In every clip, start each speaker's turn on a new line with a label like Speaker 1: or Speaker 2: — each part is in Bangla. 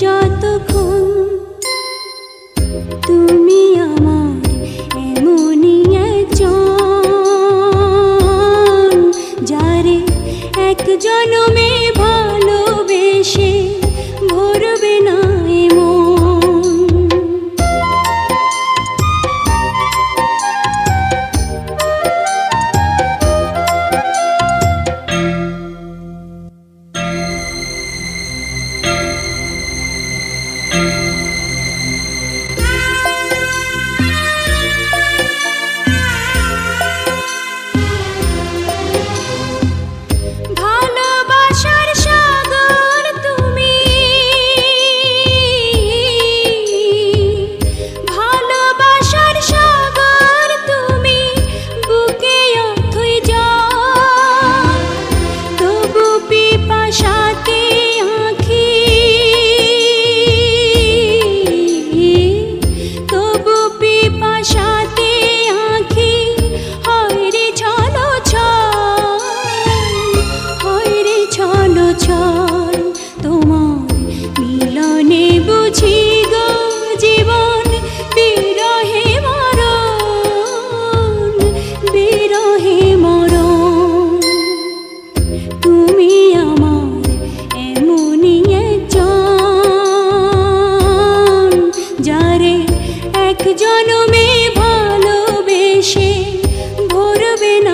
Speaker 1: যতক্ষণ ভরবে না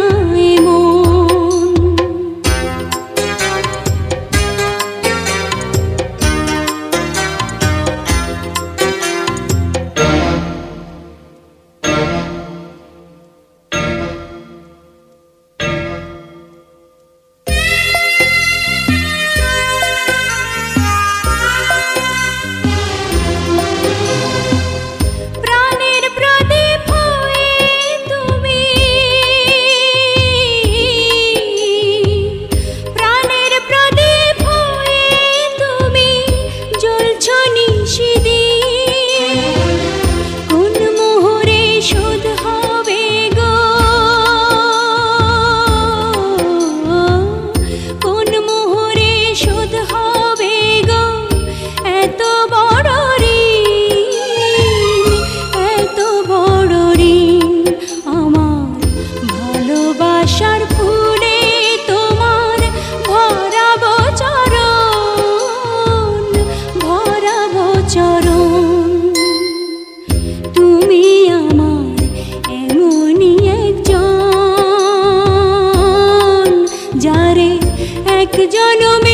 Speaker 1: এক জনমে